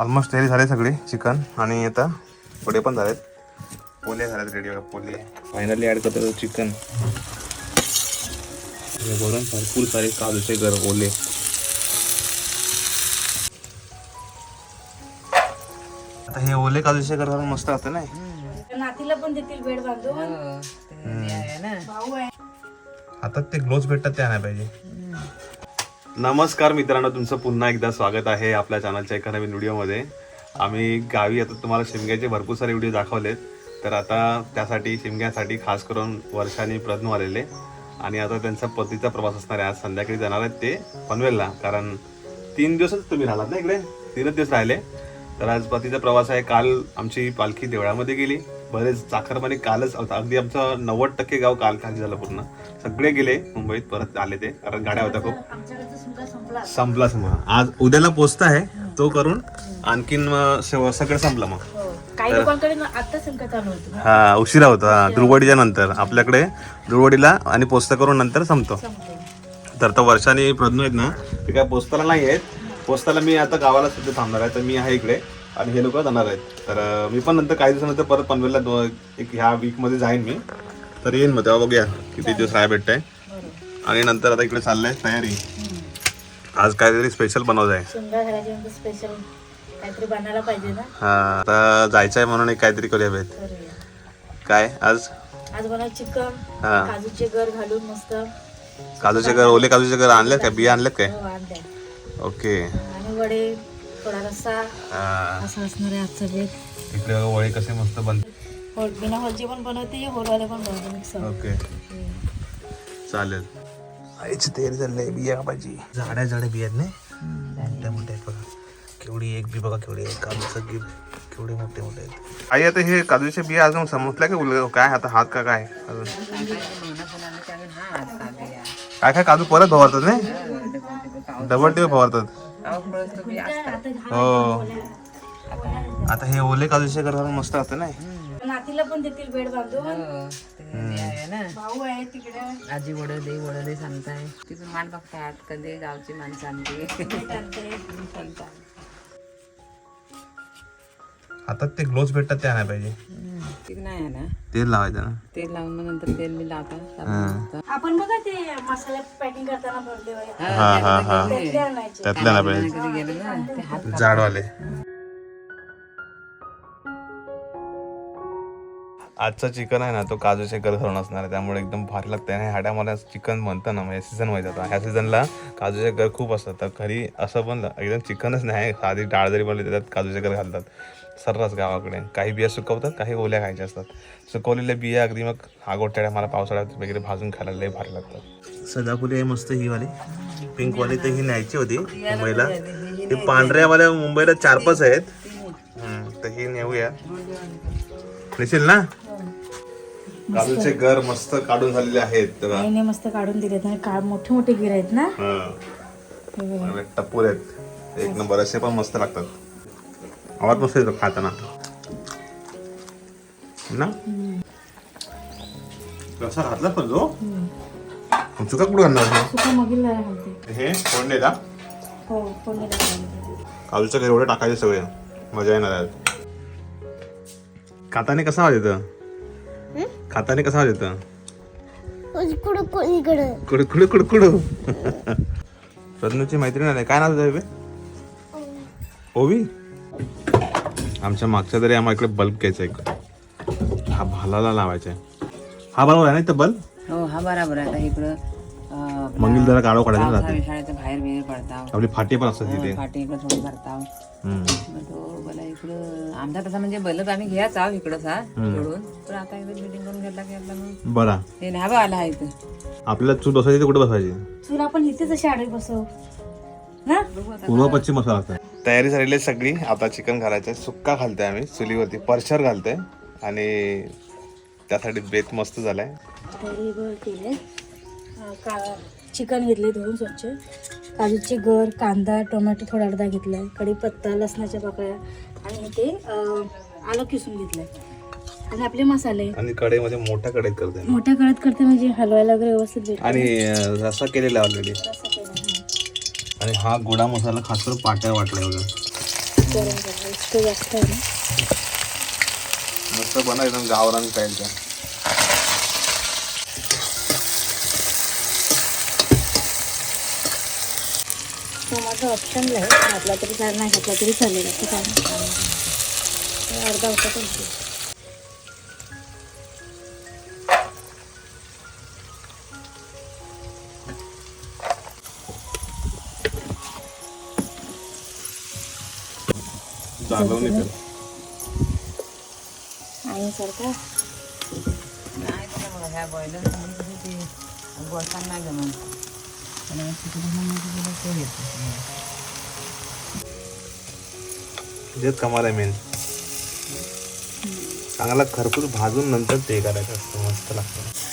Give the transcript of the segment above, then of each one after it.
Almost तयारी झाली सगळी चिकन आणि आता वडे पण झालेत. पोले झालेत रेडी पोले फायनली ॲड करतो चिकन वरून भरपूर सारे काजूचे गर ओले. आता हे ओले काजूचे गर घालून मस्त असतं ना नातीला पण देतील बेड बांधून. हो, ते आहे ना. भाऊ आहे. हातात ते ग्लोव्स भेटतात ते आणायला पाहिजे. नमस्कार मित्रांनो तुमचं पुन्हा एकदा स्वागत आहे आपल्या चॅनलच्या एका नवीन व्हिडिओमध्ये. आम्ही गावी आता तुम्हाला शिमग्याचे भरपूर सारे व्हिडिओ दाखवलेत. तर आता त्यासाठी शिमग्यासाठी खास करून वर्षाने प्रज्ञ आलेले. आणि आता त्यांचा पतीचा प्रवास असणार आहे. आज संध्याकाळी जाणार आहेत ते पनवेलला. कारण तीन दिवसच तुम्ही राहिलात ना इकडे? तीनच दिवस राहिले. तर आज पतीचा प्रवास आहे. काल आमची पालखी देवळामध्ये गेली. बरेच चाकरमाने कालच अगदी आमचं नव्वद टक्के गाव काल खाली झालं पूर्ण. सगळे गेले मुंबईत परत आले ते. कारण गाड्या होत्या खूप. संपला. संपला आज उद्याला पोचता आहे. तो करून आणखीन सगळं संपलं मग. हो. हा उशिरा होता. दुर्वडीच्या नंतर. आपल्याकडे दुर्वडीला आणि पोचता करून नंतर संपतो. तर तो वर्षाने प्रज्ञ आहेत ना. ते काय पोचताला नाही आहेत. पोचताला मी आता गावाला सध्या थांबणार आहे तर मी आहे इकडे आणि हे लोक जाणार आहेत. तर मी पण नंतर काही दिवसानंतर परत पनवेलला एक ह्या वीकमध्ये जाईन मी. तर येईन मग तेव्हा बघूया किती दिवस राहायला भेटतंय. आणि नंतर आता इकडे चाललंय तयारी. आज काहीतरी स्पेशल बनवत आहे शिमगा घराची नंतर स्पेशल काहीतरी बनायला पाहिजे ना? हा आता जायचं आहे म्हणून एक काहीतरी करूया भेट काय आज? आज बनव चिकन हा. काजूचे गर घालून मस्त. काजूचे घर ओले काजूचे घर आणलेत काय? बिया आणलेत काय? हो. ओके. आणि वडे थोडा रस्सा. असं असणार आहे आजचं बेत इकडे बघा वळे कसे मस्त बन होल बिना होलचे पण बनवते होलवाले पण बनवते मिक्स ओके. चालेल. आईची तयारी चालली आहे बिया कापायची. झाड्या झाडे बिया आहेत नाही मोठ्या मोठ्या आहेत बघा. केवढी एक बी बघा केवढी आहे काजूचं गी केवढे मोठे मोठे आहेत. आई आता हे काजूचे बिया अजून समजल्या का उल काय आता हात का काय? अजून. काय काय काजू परत फवारतात नाही? डबल टेबल फवारतात हो. आता हे ओले काजूचे घालून मस्त असतं नाही नातीला पण देतील बेड बांधून. हो, ते आहे ना. भाऊ आहे तिकडे. आजी वड दे वड दे सांगताय. तिथून वाट बघतात कधी गावची माणसं आणते. हातात ते ग्लोव्स भेटतात ते आणायला पाहिजे. नाही तेल लावायचं ना. तेल लावून मग नंतर तेल मी लावता. आपण बघा ते मसाले पॅकिंग करताना भरले हा हा हा त्यातल्या ना पाहिजे कधी गेलो ना? ते हात जाडवाले. आजचं चिकन आहे ना तो काजूचे गर धरून असणार आहे. त्यामुळे एकदम भारी लागतं आणि हाड्या मला चिकन म्हणतं ना म्हणजे सीझन व्हायचं आता. ह्या सीझनला काजूचे गर खूप असतात. तर घरी असं पण एकदम चिकनच नाही. साधी डाळ जरी बनली त्यात काजूचे गर घालतात. सर्रास गावाकडे. काही बिया सुकवतात काही ओल्या खायच्या असतात. सुकवलेल्या बिया अगदी मग आगोट्याड्या मला पावसाळ्यात वगैरे भाजून खायला लय भारी लागतात. सदाफुली आहे मस्त ही वाली. पिंक वाली तर ही न्यायची होती मुंबईला. ही पांढऱ्यावाल्या मुंबईला चार पाच आहेत. तर ही नेऊया. नेशील ना? काजूचे घर मस्त काढून झालेले आहेत मस्त काढून दिलेत. आणि का मोठे मोठे गिर आहेत ना? टप्पूर आहेत. एक नंबर असे पण मस्त लागतात. आवाज मस्त येतो खाताना. ना? कसा घातला पण जो चुका कुठं घालणार? सुका मगील घालते. हे फोडणे का हो फोडणी. काजूच्या घर एवढे टाकायचे सगळे. मजा येणार आहे. खाताने कसा आवाज येतं? खाताने कसा आवाज येतं? कुड कुड कुड कुड प्रज्ञाची मैत्रीण आली काय नाव तुझं ओवी? आमच्या मागच्या तरी आम्हाला इकडे बल्ब घ्यायचा एक हा भालाला लावायचा आहे. हा बरोबर आहे ना इथं बल्ब हो हा बरोबर आहे. आता इकडं अं, आपला मंगल जरा काढो काढायला पावसाळ्या जाते. शाळेच्या बाहेर बिहेर पडताव. आपली फाटी पण असतात तिथे. फाटी इकडं थोडी भरताव. हम्म. मग तो बोला इकडं आमचा तसा म्हणजे बलत आम्ही घ्यायच आहो इकडं सा जोडून पण आता इकडे मिटिंग करून घेतला की आपला मग बरा. हे न्हावा आला आहे इथं. आपल्याला चूल बसायची ते कुठे बसायची चूल आपण इथेच अशी आडवी बसव. ना पूर्व पश्चिम मसाला लागतात तयारी झालेली आहे सगळी. आता चिकन घालायचं सुक्का घालतोय आम्ही. चुलीवरती परशर घालतोय. आणि त्यासाठी बेत मस्त अं, का चिकन घेतले धुवून स्वच्छ. काजूचे गर कांदा टोमॅटो थोडा अर्धा घेतलाय. कढीपत्ता लसणाच्या पाकळ्या. आणि ते आलं किसून घेतलंय. आणि आपले मसाले. आणि कढईमध्ये मोठ्या कढईत करतोय. मोठ्या कळत करते म्हणजे हलवायला वगैरे व्यवस्थित आणि अं, रस्सा केलेला ऑलरेडी आणि हा गोडा मसाला खास करून पाट्या वाटला बघा. मस्त बना एकदम गावरान स्टाईलच्या माझं ऑप्शन आहे घातला तरी चालेल नाही घातला तरी चालेल असं काय? अर्धा होता पण आणि सारखा. नाही ह्या बॉयलर ती जमन कमाल मेन? चांगला खरपूस भाजून नंतर ते करायचं असतं मस्त लागतं.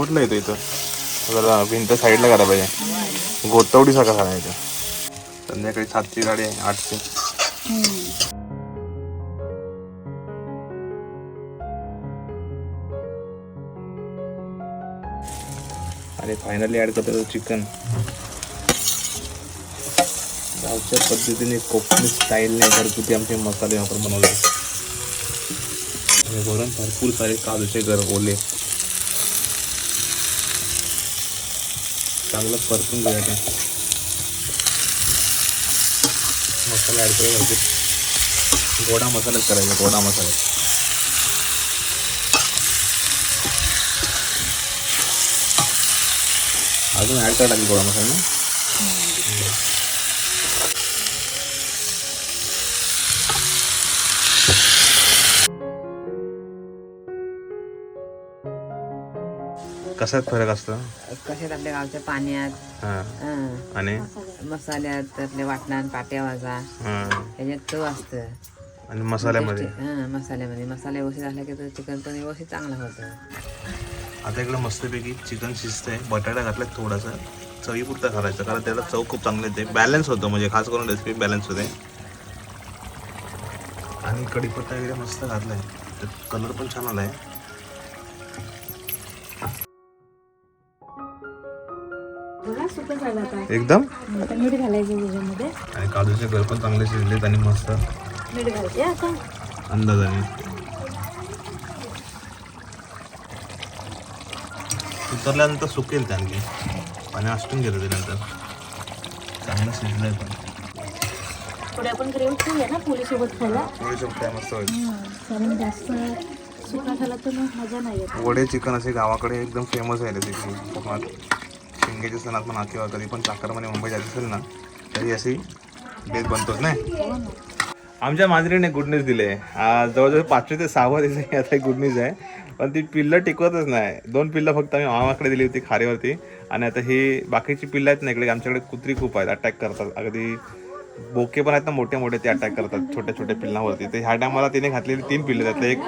कुठला येतो इथं? जरा भिंत साईडला करा पाहिजे. गोटवडी सारखा करायचं संध्याकाळी सातची गाडी आहे आठची. आणि फायनली ॲड करतो चिकन गावच्या पद्धतीने कोकणी स्टाईलने घरगुती आमचे मसाले आपण बनवले. आणि वरून भरपूर सारे काजूचे घर ओले. चांगलं परतून घ्यायचं मसाला ॲड करून घ्यायचे गोडा मसालाच करायचा गोडा मसाला अजून ॲड करायला लागेल गोडा मसाला कशात फरक असतो? कशात आपल्या गावच्या पाण्यात हां. आणि? मसाल्यात त्यातले वाटणात पाट्या वाजा हां. त्याच्यात चव असतं. आणि मसाल्यामध्ये? हां मसाल्यामध्ये. मसाला व्यवस्थित असला की चिकन पण व्यवस्थित चांगलं होतं. आता इकडं मस्तपैकी चिकन शिजतंय. बटाटा घातला थोडासा. चवीपुरता घालायचं कारण त्याला चव खूप चांगली येते. बॅलन्स होतं म्हणजे खास करून रेसिपी बॅलन्स होते. आणि कढीपत्ता वगैरे मस्त घातलाय. कलर पण छान आलाय. सुकं झालं आता. एकदम? आता मीठ घालायचं त्याच्यामध्ये. आणि काजूचे घर पण चांगले शिजलेत आणि मस्त. मीठ घालते. आता अंदाजाने उतरल्यानंतर सुकेल ते आणखी. पाणी आटून गेलं ते नंतर. चांगलं शिजलंय पण. पुढे आपण ग्रेव्ही ठेवूया ना पोलीसोबत खायला. थोडी सुकट्या मस्त होईल. कारण जास्त सुका झाला तर मग मजा नाही येत. वडे चिकन असे गावाकडे एकदम फेमस आहे रेसिपी कोकणात शिंगेच्या सणात म्हणा किंवा कधी पण चाकरमध्ये मुंबई जायचं असेल ना तरी अशी बेत बनतोच नाही. आमच्या मांजरीने गुड न्यूज दिले. आज जवळजवळ पाचवे ते सहावा दिवस आता गुड न्यूज आहे. पण ती पिल्लं टिकवतच नाही. दोन पिल्लं फक्त आम्ही मामाकडे दिली होती खारीवरती. आणि आता ही बाकीची पिल्लं आहेत ना इकडे आमच्याकडे कुत्री खूप आहेत अटॅक करतात. अगदी बोके पण आहेत ना मोठे मोठे ते अटॅक करतात छोट्या छोट्या पिल्लांवरती. ते ह्या टायमाला तिने घातलेली तीन पिल्लं त्यातले एक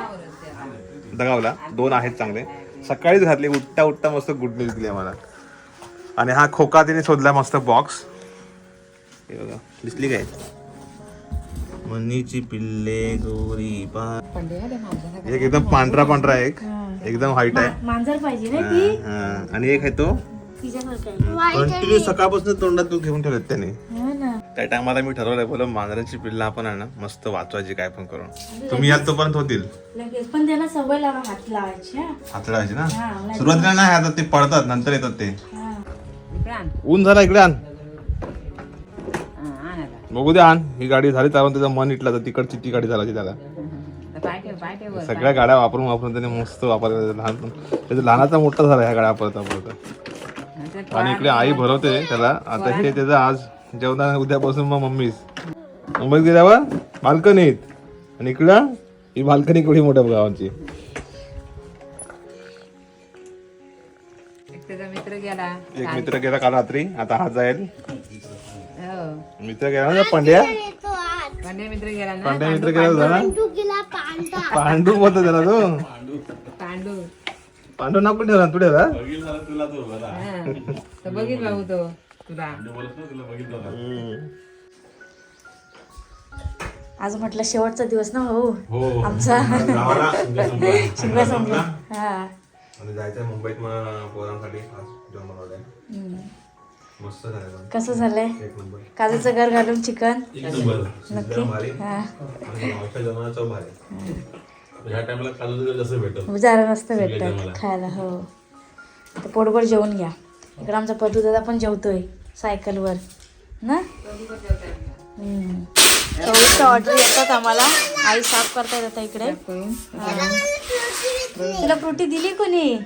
दगावला दोन आहेत चांगले. सकाळीच घातले उठता उठता मस्त गुड न्यूज दिली आम्हाला. आणि हा खोका तिने शोधला मस्त बॉक्स हे बघा दिसली काय? मनीची पिल्ले गोरी एक एकदम पांढरा पांढरा एक. एकदम हाईट आहे. आणि एक आहे तो. कंटिन्यू सकाळपासून तोंडात तू घेऊन ठेवलेत त्याने. हो ना. त्या टायमाला मी ठरवलंय बोल मांजराची पिल्ला आपण आहे ना मस्त वाचवायची काय पण करून. तुम्ही याल तोपर्यंत होतील. पण त्याला सवय लावा हात लावायची हा. हातळायची ना? सुरुवातीला नाही आता ते पडतात नंतर येतात ते. आण ऊन झाला इकडे आण. बघू दे आण. ही गाडी झाली त्यावर त्याचं मन इटलं तर तिकडची ती गाडी झाली त्याला. सगळ्या गाड्या वापरून वापरून त्याने मस्त वापरतात लहान त्याचा लहानाचा मोठा झाला ह्या गाड्या वापरता वापरता आणि इकडे आई भरवते त्याला. आता हे त्याचं आज जेवणा उद्यापासून मग मम्मीच. मुंबईत गेल्यावर बाल्कनीत. आणि इकडं ही बाल्कनी केवढी मोठ्या गावाची? गेला. एक मित्र गेला काल रात्री आता हा जाईल. हो. मित्र गेला ना पंड्या? पांडे मित्र गेला ना? पांड्या मित्र गेला ना? पांडू बोलतो त्याला तो. पांडू. पांडू नाव ठेवला तू ठेवला हां. तर बघील भाऊ तो तुला. आज म्हटलं शेवटचा दिवस ना हो हो. आमचा. शिकवा संपला. हा. आणि जायचंय मुंबईत मग पोरांसाठी आज जेवण बनवलंय. मस्त झालं कसं झालंय? एक नंबर. काजूचं घर घालून चिकन? एक नंबर. नक्की. भारी. हा. आणि मावशीच्या जेवणाला चव भारी ह्या टाइमला काजू भेटत जरा मस्त मला. भेटतात खायला हो. तर पोटभर जेवून घ्या. इकडं आमचा पदू दादा पण जेवतोय सायकलवर. ना? हम्म. चोवीसच्या ऑर्डर येतात आम्हाला. आई साफ करता येतात इकडे. हा. तुला फ्रुटी दिली कोणी?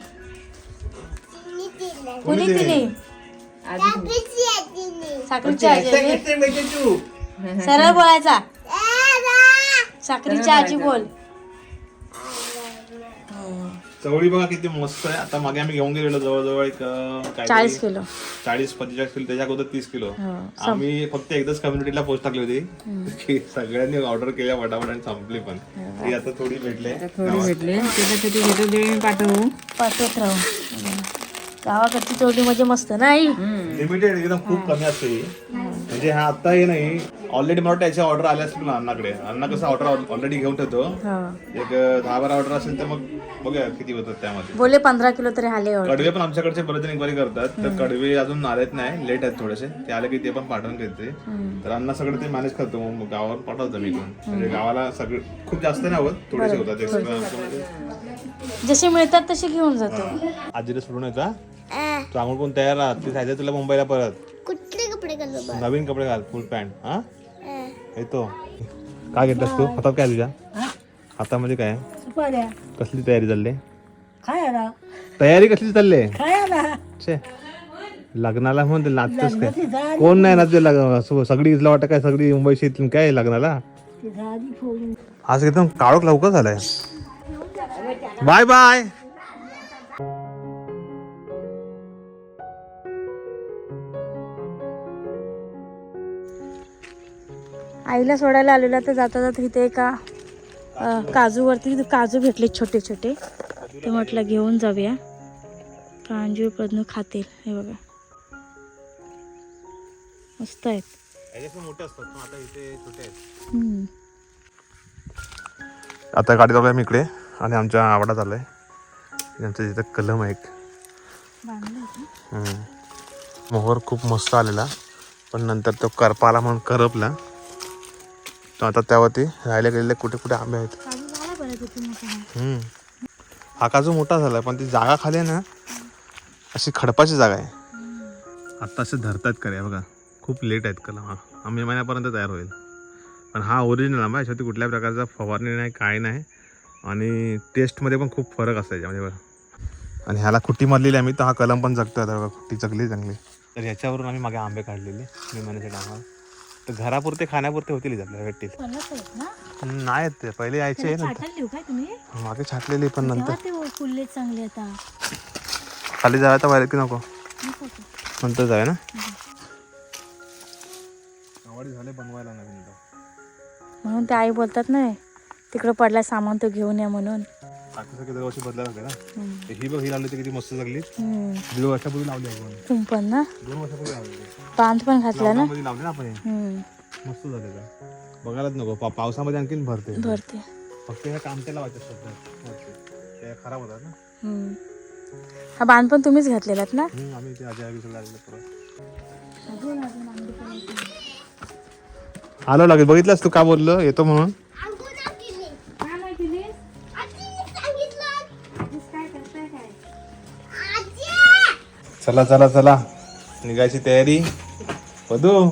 कोणी दिली? साखरेची आजी? सरळ बोलायचा. साखरेची आजी बोल. चवळी बघा किती मस्त आहे. आता मागे आम्ही घेऊन गेलेलो जवळजवळ एक चाळीस किलो. चाळीस पंचेचाळीस किलो त्याच्या अगोदर तीस किलो. हो. आम्ही फक्त एकदाच कम्युनिटीला पोस्ट टाकली होती. की सगळ्यांनी ऑर्डर केल्या फटाफट आणि संपली पण. ती आता थोडी भेटले. थोडी भेटले. त्याच्यासाठी घेतो मी पाठवू. पाठवत. राहू. गावाकडची चवली म्हणजे मस्त नाही? लिमिटेड एकदम खूप कमी असते ही. म्हणजे हा आता हे नाही ऑलरेडी मला वाटतं याची ऑर्डर आल्या असतील ना अण्णाकडे अण्णा कसं ऑर्डर ऑलरेडी घेऊन ठेवतो. हा. एक दहा बारा ऑर्डर असेल तर मग बघूया किती होतात त्यामध्ये. बोले पंधरा किलो तरी आले. कडवे पण आमच्याकडचे बरेच इन्क्वायरी करतात तर कडवे अजून आलेत नाही लेट आहेत थोडेसे. ते आले की ते पण पाठवून घेते तर अण्णा सगळं ते मॅनेज करतो मग गावावर पाठवतो मी पण. म्हणजे गावाला सगळे खूप जास्त नाही होत थोडेसे होतात. जसे मिळतात तसे घेऊन जातो. आजीला सोडून येता तू आम्हाला कोण तयार राहत ती जायचं तुला मुंबईला परत. कपडे घालू नवीन कपडे घाल फुल पॅन्ट हा? येतो. काय घेतलास तू? हातात काय तुझ्या? हातामध्ये काय आहे? कसली तयारी चालली? तयारी कसली चालली? छे. लग्नाला म्हणते नाचतोस काय? कोण नाही नाचते लग्न सगळी इथलं वाटतं काय? सगळी मुंबईची इथली काय लग्नाला? आज एकदम काळोख लवकर झालाय. Bye bye. आईला सोडायला आलेला तर जाता जाता इथे एका काजूवरती काजू भेटले छोटे छोटे. ते म्हटलं घेऊन जाऊया. प्रांजू पद्नू खातील. हे बघा. मस्त आहेत. आता गाडी लावलाय मी इकडे. आणि आमच्या आवडात आलाय यांचं तिथं कलम आहे. मोहर खूप मस्त आलेला. पण नंतर तो करपाला म्हणून करपला. आता त्यावरती राहायला गेलेले कुठे कुठे आंबे आहेत. झाला हा. काजू मोठा झालाय पण ती जागा खाली आहे ना अशी खडपाची जागा आहे. आता असे धरतात करे बघा. खूप लेट आहेत कलम हा हा मे महिन्यापर्यंत तयार होईल. पण हा ओरिजिनल आंबा याच्यावरती कुठल्या प्रकारचा फवारणी नाही काय नाही. आणि टेस्टमध्ये पण खूप फरक असतो याच्यामध्ये बघा. आणि ह्याला खुट्टी मारलेली आम्ही तर हा कलम पण जगतो आता बघा खुट्टी जगली चांगली. तर ह्याच्यावरून आम्ही मागे आंबे काढलेले मे महिन्याच्या टायमाला तर घरापुरते खाण्यापुरते होतील आपल्याला भेटतील आहेत ना? नाही आहेत ते पहिले यायचे नंतर. छाटायला देऊ काय तुम्ही? मागे छाटलेली पण नंतर. तेव्हा ते फुलले चांगले आता. खाली जायला बाहेर की नको? नंतर जाऊया ना? आवडी झाले बनवायला नवीन म्हणून ते आई बोलतात ना तिकडं पडला सामान तो घेऊन या म्हणून. सगळे दरवर्षी बदलायला ना. ही बघ ही लावली किती मस्त. दीड वर्षापूर्वी लावली आपण कुंपण ना? दोन वर्षापूर्वी लावली बांध पण घातला ना? मध्ये लावली ना आपण. मस्त झाले का बघायलाच नको. पावसामध्ये आणखीन भरते. भरते. फक्त ह्या कामट्याला लावायचे. ते खराब होतात ना. हा बांध पण तुम्हीच घातलेलात ना? आम्ही ते परत. आलो लागेल. बघितलंस तू का बोललो? येतो म्हणून. चला चला चला. निघायची तयारी. बधू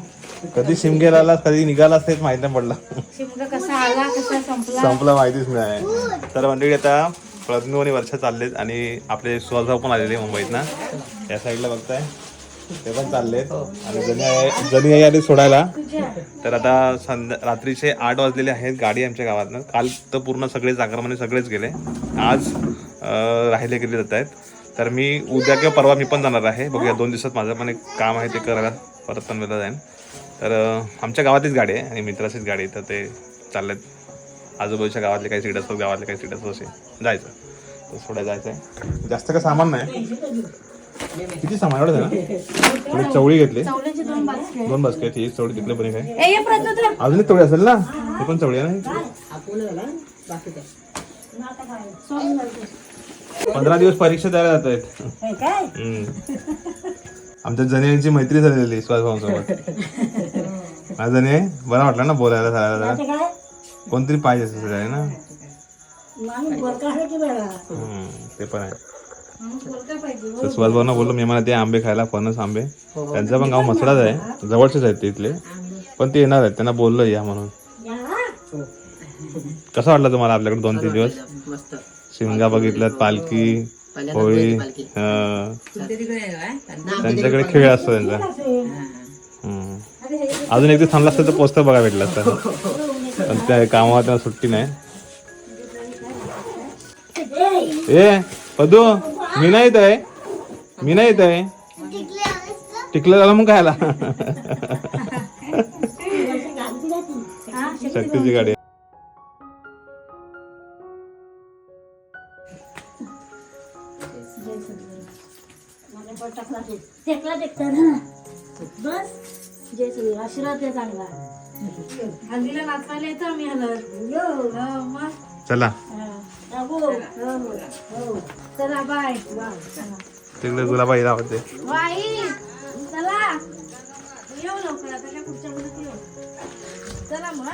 कधी शिमगेला आलास कधी निघालास तेच माहीत नाही पडलं. शिमगा कसा आला कसा संपला? संपला माहितीच नाही. तर मंडळी आता प्रज्ञू आणि वर्षा चाललेत आणि आपले सुहासभाऊ पण आलेले मुंबईत ना. या साईडला बघताय. ते पण चाललेत. आणि जणी आहे- जणी आई आली सोडायला. तर आता संध्या रात्रीचे आठ वाजलेले आहेत. गाडी आमच्या गावातनं. काल तर पूर्ण सगळे जागरमाने सगळेच गेले. आज राहिले गेले जात आहेत तर मी उद्या किंवा परवा मी पण जाणार आहे. बघूया दोन दिवसात माझं पण एक काम आहे ते करायला. परत पनवेलला जाईन. तर आमच्या गावातलीच गाडी आहे आणि मित्राचीच गाडी आहे तर ते चाललेत. आजूबाजूच्या गावातले काही सीट असतात गावातले काही सीट असतात असे. जायचं. तर थोडं जायचं आहे जास्त काय सामान नाही. किती सामान एवढं आहे ना थोडी चवळी घेतली. दोन बास्केट ही चवळी तिथले पण एक आहे. ए ये प्रज्वल तुला. अजून एक चवळी असेल ना? हे पण चवळी आहे ना? पंधरा दिवस परीक्षा द्यायला जात आहेत. हे काय? आमच्या जनेची मैत्री झालेली स्वभावासोबत माझा जने बरा वाटला ना बोलायला झाला जरा? ते काय? कोणतरी पाहिजे असं सगळं आहे ना ते पण आहे. माणूस बोलका पाहिजे तर सुभाष भाऊना बोललो मी मला ते आंबे खायला फणस आंबे. त्यांचं पण गाव मसडाच आहे जवळचेच आहेत ते इथले. पण ते येणार आहेत त्यांना बोललो या म्हणून. या. कसं वाटलं तुम्हाला आपल्याकडे दोन तीन दिवस शिमगा बघितल्यात पालखी होळी बघितली पालखी. आहे काय? त्यांच्याकडे खेळ असतो त्यांचा. हे अजून एक दिवस थांबला असतं तर पोचतं बघा भेटलं असतं. पण त्या कामावर त्यांना सुट्टी नाही. ए पदू मी नाही येत आहे. मी नाही येत आहे. टिकलं झालं मग खायला. हा, शक्तीची गाडी टाकला तू. टेकला टेकता ना. बस. जय सद्गुरू आशीर्वाद द्या चांगला. हल्दीला नाचवायला येतो आम्ही हलत मग. चला. हा. हो हो चला बाय. चला तिकडे गुलाबाई राहते वाई चला. येऊ लवकर आता काय पुढच्या मुलीत येऊ. चला मग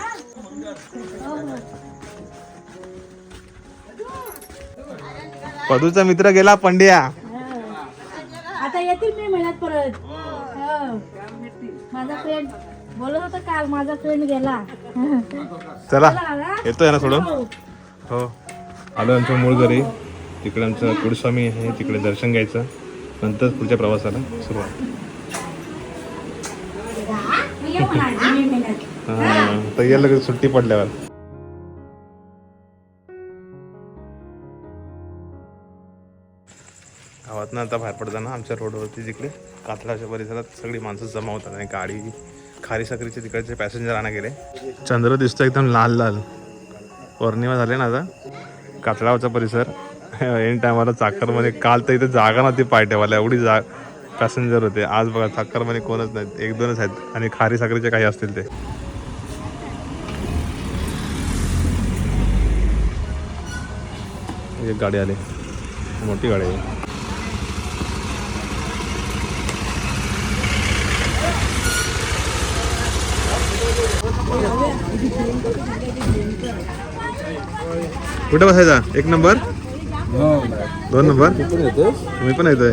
हो. पदूचा मित्र गेला पंड्या. आता येतील मी महिन्यात परत. हो. माझा फ्रेंड बोलत होता काल माझा फ्रेंड गेला. चला. येतोय ना थोडं हो. हो. आलो आमच्या मूळ घरी. तिकडे आमचं कुलस्वामी आहे तिकडे दर्शन घ्यायचं. नंतर पुढच्या प्रवासाला सुरुवात. मी महिन्यात हा, तर या लगेच सुट्टी पडल्यावर. गावात आता बाहेर पडताना आमच्या रोडवरती जिकडे कातळाच्या परिसरात सगळी माणसं जमा होतात आणि गाडी खारी साखरीचे तिकडचे पॅसेंजर आणा गेले. चंद्र दिसतो एकदम लाल लाल. पौर्णिमा झाली ना आता. कातळावचा परिसर. एन टायमाला चाकरमध्ये काल तर इथे जागा नव्हती पायट्यावाला एवढी जा पॅसेंजर होते. आज बघा चाकरमध्ये कोणच नाहीत एक दोनच आहेत. आणि खारी साखरीचे काही असतील ते. एक गाडी आली. मोठी गाडी आहे. कुठे बसायचा? एक नंबर? दोन नंबर? मी पण येतोय.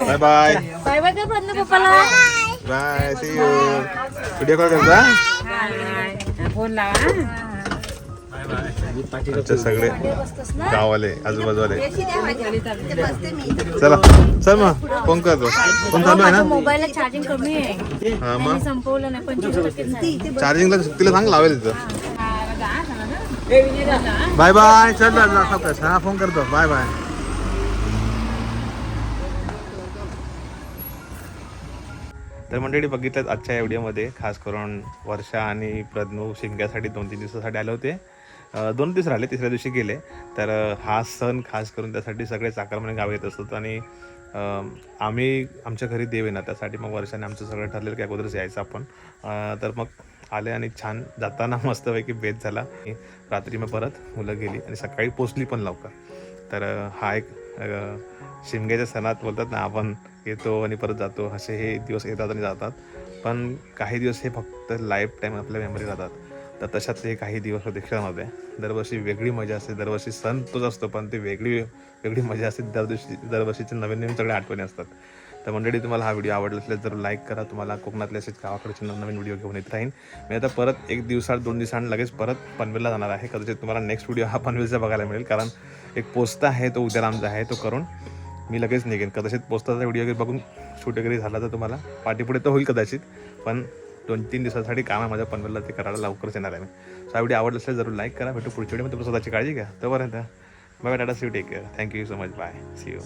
बाय बाय बाय बाय कर प्रज्ञा पप्पाला bye see you video call करता. फोन लावा आमचे सगळे गावाले गाववाले आजूबाजूवाले. चला चल मग फोन करतो. फोन चालू आहे ना? चार्जिंग कमी आहे हा मग? संपवलं नाही पंचवीस चार्जिंगला तिला सांग लावेल तिथं बाय बाय चल हा फोन करतो. Bye bye. तर मंडळी बघितलं आजच्या या व्हिडिओमध्ये खास करून वर्षा आणि प्रज्ञू शिमग्यासाठी दोन तीन दिवसासाठी आले होते. दोन दिवस राहिले तिसऱ्या दिवशी गेले. तर हा सण खास करून त्यासाठी सगळे चाकरमाने गाव येत असतात आणि आम्ही आमच्या घरी देव येणार त्यासाठी मग वर्षाने आमचं सगळं ठरलेलं की अगोदरच यायचं आपण. तर मग आले आणि छान जाताना मस्तपैकी बेत झाला. रात्री मग परत मुलं गेली आणि सकाळी पोचली पण लवकर. तर हा एक शिमग्याच्या सणात बोलतात ना आपण येतो आणि परत जातो. असे हे दिवस येतात आणि जातात. पण काही दिवस हे फक्त लाईफ टाईम आपल्या मेमरी राहतात तर तशात हे काही दिवस होते. नव्हते दरवर्षी वेगळी मजा असते दरवर्षी सण तोच असतो पण ती वेगळी वेगळी मजा असते दरवर्षी दरवर्षीचे नवीन नवीन सगळे आठवणी असतात. तर मंडळी तुम्हाला हा व्हिडिओ आवडला असेल तर लाईक करा तुम्हाला कोकणातले असेच गावाकडचे नवीन व्हिडिओ घेऊन येत राहीन. मी आता परत एक दिवसात दोन दिवसांनी लगेच परत पनवेलला जाणार आहे. कदाचित तुम्हाला नेक्स्ट व्हिडिओ हा पनवेलचा बघायला मिळेल कारण एक पोचता आहे तो उद्या आमचा आहे तो करून मी लगेच निघेन. कदाचित पोस्ताचा व्हिडिओ वगैरे बघून शूट वगैरे झाला तर तुम्हाला पाठीपुढे तर होईल कदाचित पण दोन तीन दिवसासाठी काम आहे माझ्या पनवेलला ते करायला लवकरच येणार आहे मी. सो हा व्हिडिओ आवडला असेल जरूर लाईक करा. भेटू पुढच्या व्हिडिओ तुम्ही स्वतःची काळजी घ्या. तोपर्यंत bye tata see take care thank you so much bye see you